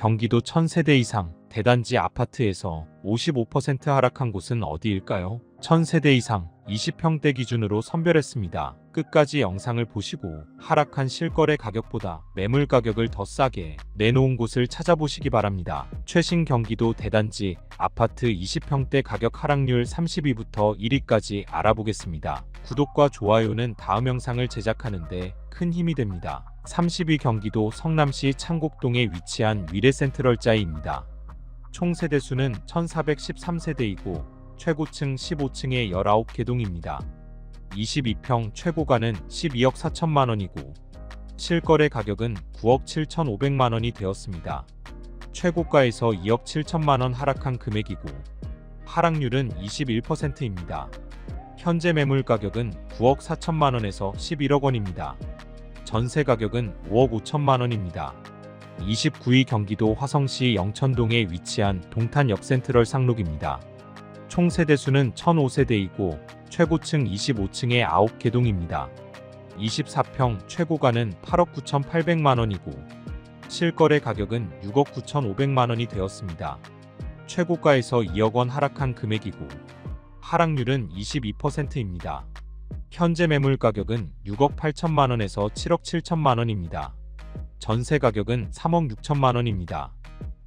경기도 1000세대 이상 대단지 아파트에서 55% 하락한 곳은 어디일까요? 1000세대 이상 20평대 기준으로 선별했습니다. 끝까지 영상을 보시고 하락한 실거래 가격보다 매물 가격을 더 싸게 내놓은 곳을 찾아보시기 바랍니다. 최신 경기도 대단지 아파트 20평대 가격 하락률 30위부터 1위까지 알아보겠습니다. 구독과 좋아요는 다음 영상을 제작하는데 큰 힘이 됩니다. 30위 경기도 성남시 창곡동에 위치한 위례센트럴자이입니다. 총 세대수는 1413세대이고 최고층 15층에 19개동입니다. 22평 최고가는 12억 4천만 원이고 실거래 가격은 9억 7천5백만 원이 되었습니다. 최고가에서 2억 7천만 원 하락한 금액이고 하락률은 21%입니다. 현재 매물 가격은 9억 4천만 원에서 11억 원입니다. 전세 가격은 5억 5천만 원입니다. 29위 경기도 화성시 영천동에 위치한 동탄역 센트럴 상록입니다. 총 세대수는 1005세대이고 최고층 25층에 9개 동입니다. 24평 최고가는 8억 9,800만 원이고 실거래 가격은 6억 9,500만 원이 되었습니다. 최고가에서 2억 원 하락한 금액이고 하락률은 22%입니다. 현재 매물 가격은 6억 8천만 원에서 7억 7천만 원입니다. 전세 가격은 3억 6천만 원입니다.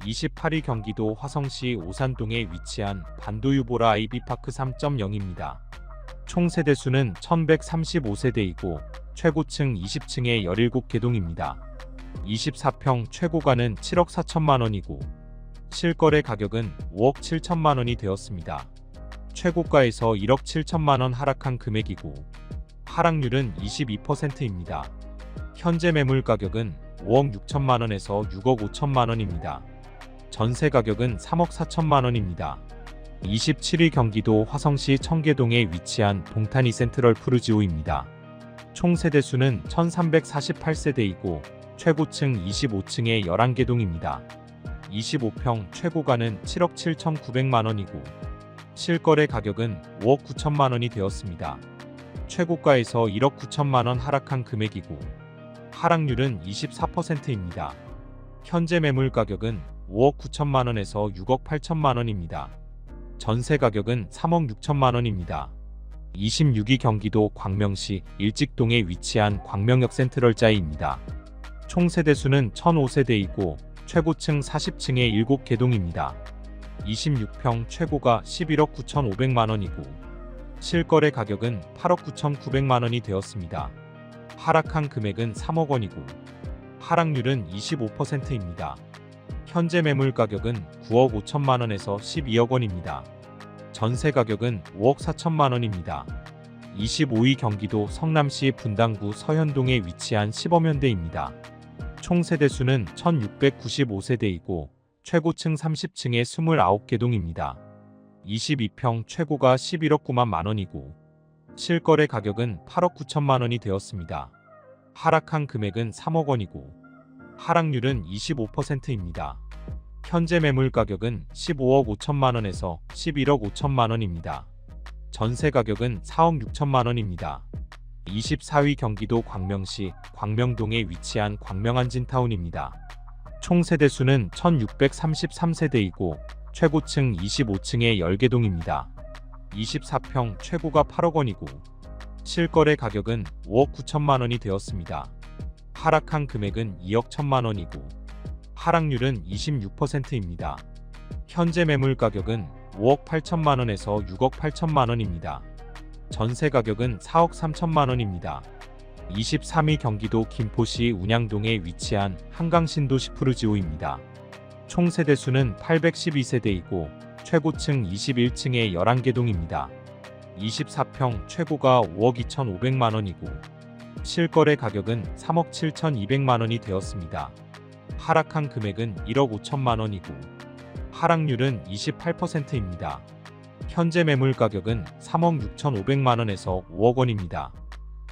28위 경기도 화성시 오산동에 위치한 반도유보라 아이비파크 3.0입니다. 총 세대수는 1135세대이고 최고층 20층에 17개동입니다. 24평 최고가는 7억 4천만 원이고 실거래 가격은 5억 7천만 원이 되었습니다. 최고가에서 1억 7천만 원 하락한 금액이고 하락률은 22%입니다. 현재 매물 가격은 5억 6천만 원에서 6억 5천만 원입니다. 전세 가격은 3억 4천만 원입니다. 27위 경기도 화성시 청계동에 위치한 동탄이 센트럴 푸르지오입니다. 총 세대수는 1348세대이고 최고층 25층에 11개 동입니다. 25평 최고가는 7억 7,900만 원이고 실거래 가격은 5억 9천만 원이 되었습니다. 최고가에서 1억 9천만 원 하락한 금액이고 하락률은 24%입니다. 현재 매물 가격은 5억 9천만 원에서 6억 8천만 원입니다. 전세 가격은 3억 6천만 원입니다. 26위 경기도 광명시 일직동에 위치한 광명역 센트럴자이입니다. 총 세대수는 1005세대이고 최고층 40층에 7개동입니다. 26평 최고가 11억 9,500만 원이고 실거래 가격은 8억 9,900만 원이 되었습니다. 하락한 금액은 3억 원이고 하락률은 25%입니다. 현재 매물 가격은 9억 5천만 원에서 12억 원입니다. 전세 가격은 5억 4천만 원입니다. 25위 경기도 성남시 분당구 서현동에 위치한 시범현대입니다. 총 세대수는 1695세대이고 최고층 30층에 29개 동입니다. 22평 최고가 11억 9만 만 원이고 실거래 가격은 8억 9천만 원이 되었습니다. 하락한 금액은 3억 원이고 하락률은 25%입니다. 현재 매물 가격은 15억 5천만 원에서 11억 5천만 원입니다. 전세 가격은 4억 6천만 원입니다. 24위 경기도 광명시 광명동에 위치한 광명한진타운입니다. 총 세대수는 1633세대이고 최고층 25층에 10개동입니다. 24평 최고가 8억 원이고 실거래 가격은 5억 9천만 원이 되었습니다. 하락한 금액은 2억 1천만 원이고 하락률은 26%입니다. 현재 매물 가격은 5억 8천만 원에서 6억 8천만 원입니다. 전세 가격은 4억 3천만 원입니다. 23위 경기도 김포시 운양동에 위치한 한강신도 시 푸르지오입니다. 총 세대수는 812세대이고 최고층 21층에 11개 동입니다. 24평 최고가 5억 2,500만 원이고 실거래 가격은 3억 7,200만 원이 되었습니다. 하락한 금액은 1억 5천만 원이고 하락률은 28%입니다. 현재 매물 가격은 3억 6,500만 원에서 5억 원입니다.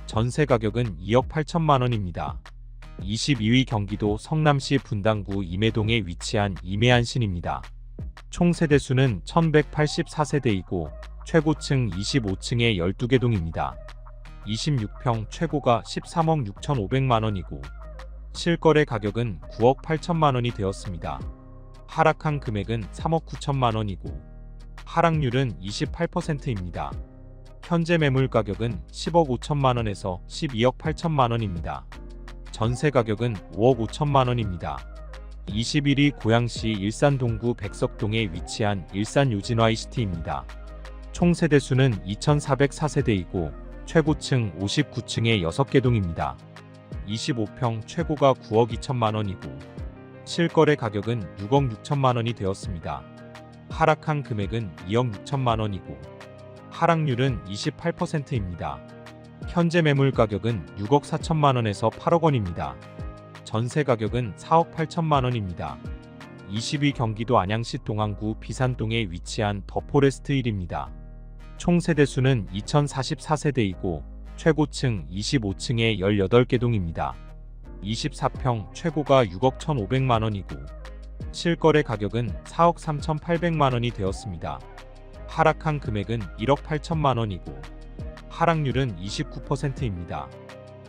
전세 가격은 2억 8천만 원입니다. 22위 경기도 성남시 분당구 임해동에 위치한 임해안신입니다. 총 세대수는 1184세대이고 최고층 25층에 12개 동입니다. 26평 최고가 13억 6,500만 원이고 실거래 가격은 9억 8천만 원이 되었습니다. 하락한 금액은 3억 9천만 원이고 하락률은 28%입니다. 현재 매물 가격은 10억 5천만 원에서 12억 8천만 원입니다. 전세 가격은 5억 5천만 원입니다. 21위 고양시 일산 동구 백석동에 위치한 일산 요진화 이시티입니다. 총 세대 수는 2,404세대이고 최고층 59층의 6개 동입니다. 25평 최고가 9억 2천만 원이고 실거래 가격은 6억 6천만 원이 되었습니다. 하락한 금액은 2억 6천만 원이고 하락률은 28%입니다. 현재 매물 가격은 6억 4천만 원에서 8억 원입니다. 전세 가격은 4억 8천만 원입니다. 20위 경기도 안양시 동안구 비산동에 위치한 더 포레스트 1입니다. 총 세대 수는 2044세대이고 최고층 25층에 18개 동입니다. 24평 최고가 6억 1,500만 원이고 실거래 가격은 4억 3,800만 원이 되었습니다. 하락한 금액은 1억 8천만 원이고 하락률은 29%입니다.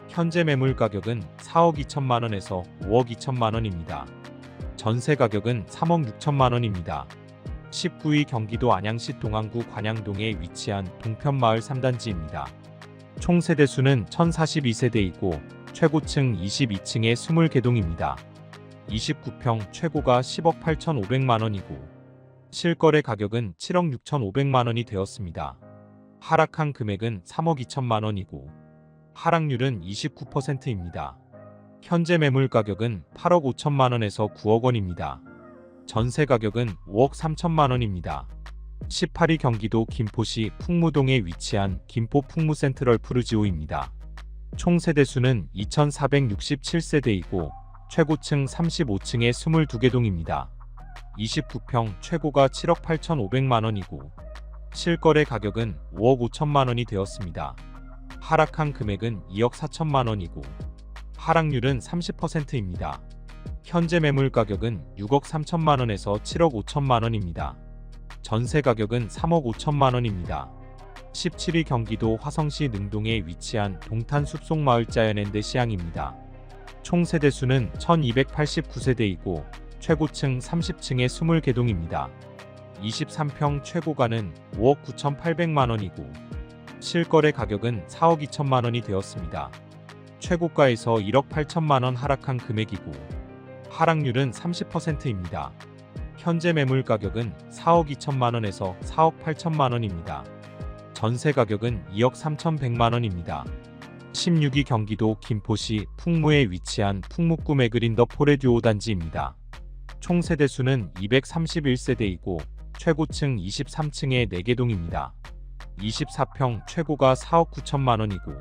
현재 매물 가격은 4억 2천만 원에서 5억 2천만 원입니다. 전세 가격은 3억 6천만 원입니다. 19위 경기도 안양시 동안구 관양동에 위치한 동편마을 3단지입니다. 총 세대수는 1042세대이고 최고층 22층에 20개 동입니다. 29평 최고가 10억 8,500만 원이고 실거래 가격은 7억 6,500만 원이 되었습니다. 하락한 금액은 3억 2천만 원이고 하락률은 29%입니다. 현재 매물 가격은 8억 5천만 원에서 9억 원입니다. 전세 가격은 5억 3천만 원입니다. 18위 경기도 김포시 풍무동에 위치한 김포 풍무 센트럴 푸르지오입니다. 총 세대 수는 2,467세대이고 최고층 35층에 22개 동입니다. 29평 최고가 7억 8천5백만 원이고 실거래 가격은 5억 5천만 원이 되었습니다. 하락한 금액은 2억 4천만 원이고 하락률은 30%입니다. 현재 매물 가격은 6억 3천만 원에서 7억 5천만 원입니다. 전세 가격은 3억 5천만 원입니다. 17위 경기도 화성시 능동에 위치한 동탄 숲속마을 자연엔드 시향입니다. 총 세대수는 1289세대이고 최고층 30층에 20개 동입니다. 23평 최고가는 5억 9,800만 원이고 실거래 가격은 4억 2천만 원이 되었습니다. 최고가에서 1억 8천만 원 하락한 금액이고 하락률은 30%입니다. 현재 매물 가격은 4억 2천만 원에서 4억 8천만 원입니다. 전세 가격은 2억 3천100만 원입니다. 16위 경기도 김포시 풍무에 위치한 풍무꿈의 그린 더 포레듀오 단지입니다. 총 세대수는 231세대이고 최고층 23층에 4개 동입니다. 24평 최고가 4억 9천만 원이고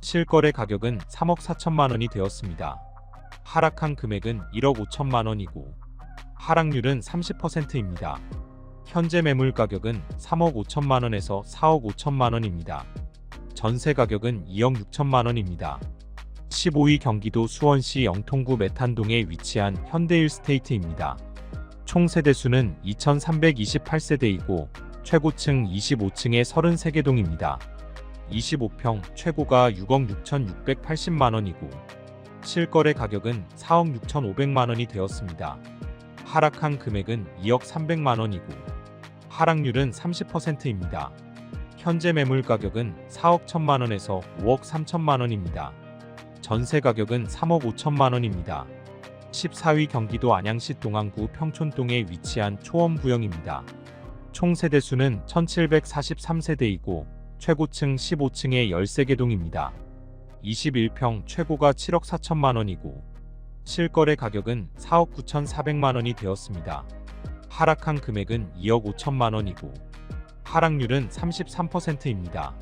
실거래 가격은 3억 4천만 원이 되었습니다. 하락한 금액은 1억 5천만 원이고 하락률은 30%입니다. 현재 매물 가격은 3억 5천만 원에서 4억 5천만 원입니다. 전세 가격은 2억 6천만 원입니다. 15위 경기도 수원시 영통구 메탄동에 위치한 현대일 스테이트입니다. 총 세대수는 2328세대이고 최고층 25층에 33개 동입니다. 25평 최고가 6억 6,680만 원이고 실거래 가격은 4억 6,500만 원이 되었습니다. 하락한 금액은 2억 300만 원이고 하락률은 30%입니다. 현재 매물 가격은 4억 1천만 원에서 5억 3천만 원입니다. 전세 가격은 3억 5천만 원입니다. 14위 경기도 안양시 동안구 평촌동에 위치한 초원부영입니다. 총 세대수는 1743세대이고 최고층 15층에 13개 동입니다. 21평 최고가 7억 4천만 원이고 실거래 가격은 4억 9천4백만 원이 되었습니다. 하락한 금액은 2억 5천만 원이고 하락률은 33%입니다.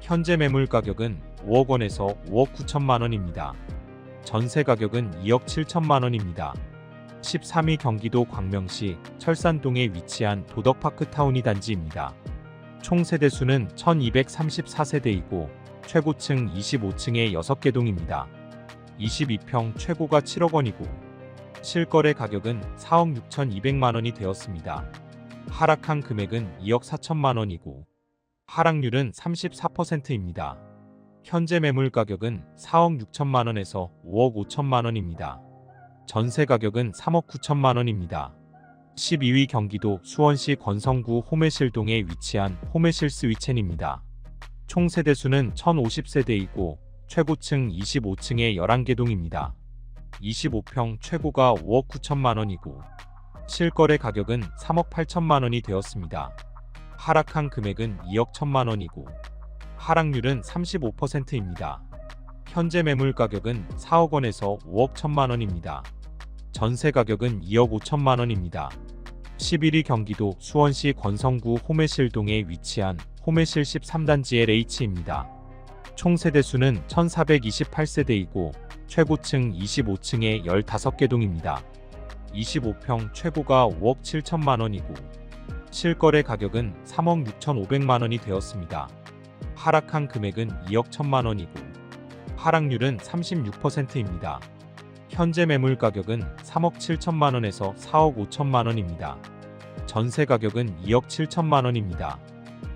현재 매물 가격은 5억 원에서 5억 9천만 원입니다. 전세 가격은 2억 7천만 원입니다. 13위 경기도 광명시 철산동에 위치한 도덕파크 타운이 단지입니다. 총 세대수는 1234세대이고 최고층 25층에 6개 동입니다. 22평 최고가 7억 원이고 실거래 가격은 4억 6천2백만 원이 되었습니다. 하락한 금액은 2억 4천만 원이고 하락률은 34%입니다. 현재 매물 가격은 4억 6천만 원에서 5억 5천만 원입니다. 전세 가격은 3억 9천만 원입니다. 12위 경기도 수원시 권성구 호매실동에 위치한 호매실 스위첸입니다. 총 세대수는 1050세대이고 최고층 25층의 11개 동입니다. 25평 최고가 5억 9천만 원이고 실거래 가격은 3억 8천만 원이 되었습니다. 하락한 금액은 2억 1천만 원이고 하락률은 35%입니다. 현재 매물 가격은 4억 원에서 5억 1천만 원입니다. 전세 가격은 2억 5천만 원입니다. 11위 경기도 수원시 권성구 호매실동에 위치한 호매실 13단지 LH입니다. 총 세대수는 1428세대이고 최고층 25층에 15개 동입니다. 25평 최고가 5억 7천만 원이고 실거래 가격은 3억 6천 5백만 원이 되었습니다. 하락한 금액은 2억 1천만 원이고 하락률은 36%입니다. 현재 매물 가격은 3억 7천만 원에서 4억 5천만 원입니다. 전세 가격은 2억 7천만 원입니다.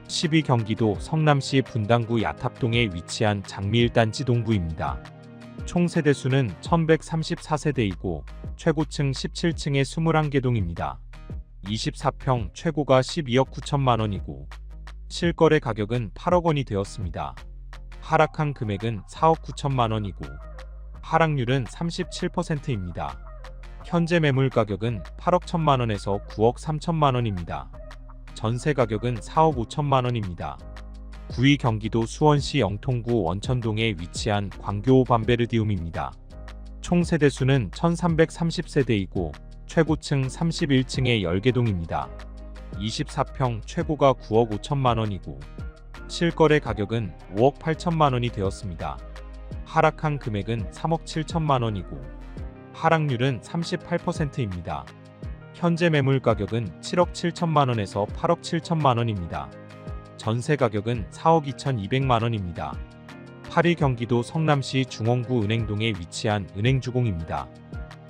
10위 경기도 성남시 분당구 야탑동에 위치한 장미일단지 동부입니다. 총 세대 수는 1134세대이고 최고층 17층에 21개 동입니다. 24평 최고가 12억 9천만 원이고 실거래 가격은 8억 원이 되었습니다. 하락한 금액은 4억 9천만 원이고 하락률은 37%입니다. 현재 매물 가격은 8억 1천만 원에서 9억 3천만 원입니다. 전세 가격은 4억 5천만 원입니다. 9위 경기도 수원시 영통구 원천동에 위치한 광교 밤베르디움입니다. 총 세대수는 1330세대이고 최고층 31층의 10개 동입니다. 24평 최고가 9억 5천만 원이고 실거래 가격은 5억 8천만 원이 되었습니다. 하락한 금액은 3억 7천만 원이고 하락률은 38%입니다. 현재 매물 가격은 7억 7천만 원에서 8억 7천만 원입니다. 전세 가격은 4억 2,200만 원입니다. 8위 경기도 성남시 중원구 은행동에 위치한 은행주공입니다.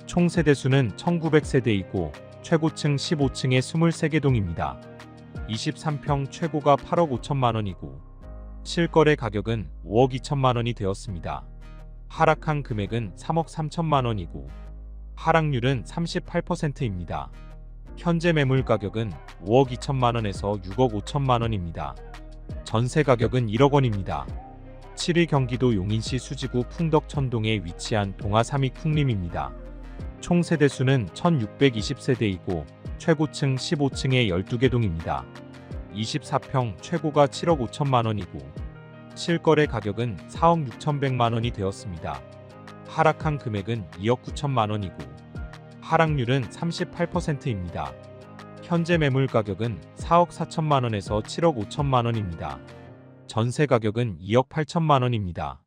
총 세대수는 1900세대이고 최고층 15층에 23개 동입니다. 23평 최고가 8억 5천만 원이고 실거래 가격은 5억 2천만 원이 되었습니다. 하락한 금액은 3억 3천만 원이고 하락률은 38%입니다. 현재 매물 가격은 5억 2천만 원에서 6억 5천만 원입니다. 전세 가격은 1억 원입니다. 7위 경기도 용인시 수지구 풍덕천동에 위치한 동아삼익 풍림입니다. 총 세대수는 1620세대이고 최고층 15층에 12개 동입니다. 24평 최고가 7억 5천만 원이고 실거래 가격은 4억 6천백만 원이 되었습니다. 하락한 금액은 2억 9천만 원이고 하락률은 38%입니다. 현재 매물 가격은 4억 4천만 원에서 7억 5천만 원입니다. 전세 가격은 2억 8천만 원입니다.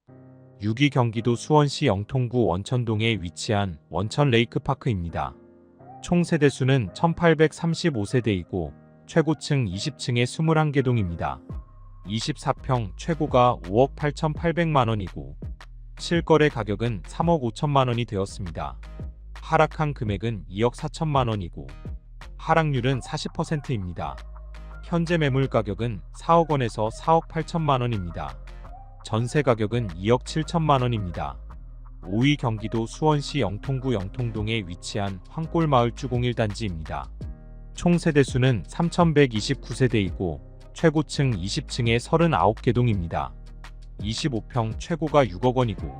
6위 경기도 수원시 영통구 원천동에 위치한 원천 레이크파크입니다. 총 세대수는 1835세대이고 최고층 20층에 21개 동입니다. 24평 최고가 5억 8,800만 원이고 실거래 가격은 3억 5천만 원이 되었습니다. 하락한 금액은 2억 4천만 원이고 하락률은 40%입니다. 현재 매물 가격은 4억 원에서 4억 8천만 원입니다. 전세 가격은 2억 7천만 원입니다. 5위 경기도 수원시 영통구 영통동에 위치한 황골마을 주공 1 단지입니다. 총 세대수는 3,129세대이고 최고층 20층에 39개 동입니다. 25평 최고가 6억 원이고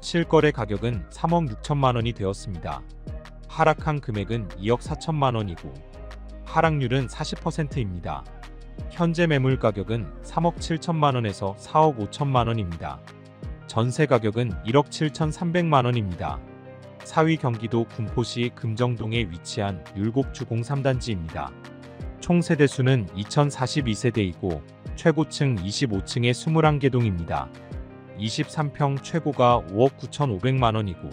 실거래 가격은 3억 6천만 원이 되었습니다. 하락한 금액은 2억 4천만 원이고 하락률은 40%입니다. 현재 매물 가격은 3억 7천만 원에서 4억 5천만 원입니다. 전세 가격은 1억 7천3백만 원입니다. 4위 경기도 군포시 금정동에 위치한 율곡주 03단지입니다. 총 세대 수는 2042세대이고 최고층 25층에 21개 동입니다. 23평 최고가 5억 9천5백만 원이고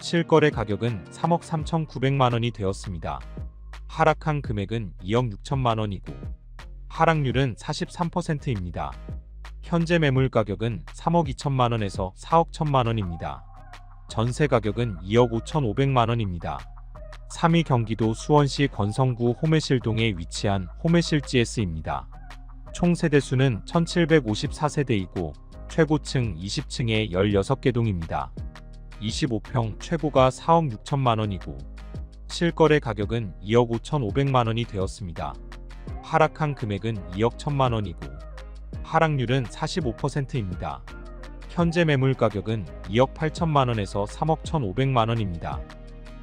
실거래 가격은 3억 3천9백만 원이 되었습니다. 하락한 금액은 2억 6천만 원이고 하락률은 43%입니다. 현재 매물 가격은 3억 2천만 원에서 4억 1천만 원입니다. 전세 가격은 2억 5천5백만 원입니다. 3위 경기도 수원시 권성구 호매실동에 위치한 호매실 GS입니다. 총 세대 수는 1754세대이고 최고층 20층에 16개 동입니다. 25평 최고가 4억 6천만 원이고 실거래 가격은 2억 5천5백만 원이 되었습니다. 하락한 금액은 2억 1천만 원이고 하락률은 45%입니다. 현재 매물 가격은 2억 8천만 원에서 3억 1,500만 원입니다.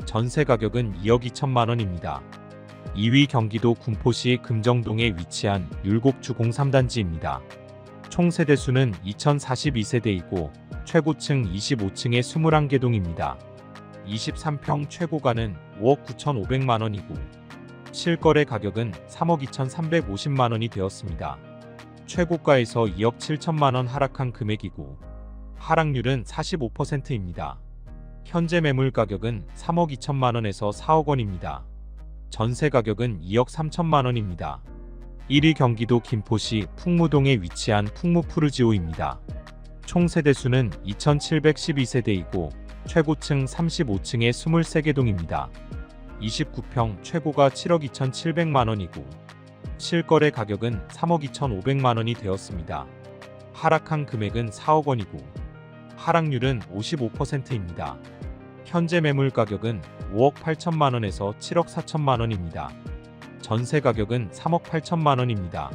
전세 가격은 2억 2천만 원입니다. 2위 경기도 군포시 금정동에 위치한 율곡주 공삼단지입니다. 총 세대 수는 2042세대이고 최고층 25층에 21개 동입니다. 23평 최고가는 5억 9,500만 원이고 실거래 가격은 3억 2,350만 원이 되었습니다. 최고가에서 2억 7천만 원 하락한 금액이고 하락률은 45%입니다. 현재 매물 가격은 3억 2천만 원에서 4억 원입니다. 전세 가격은 2억 3천만 원입니다. 1위 경기도 김포시 풍무동에 위치한 풍무푸르지오입니다. 총 세대수는 2712세대이고 최고층 35층에 23개 동입니다. 29평 최고가 7억 2,700만 원이고 실거래 가격은 3억 2,500만 원이 되었습니다. 하락한 금액은 4억 원이고 하락률은 55%입니다. 현재 매물 가격은 5억 8천만 원에서 7억 4천만 원입니다. 전세 가격은 3억 8천만 원입니다.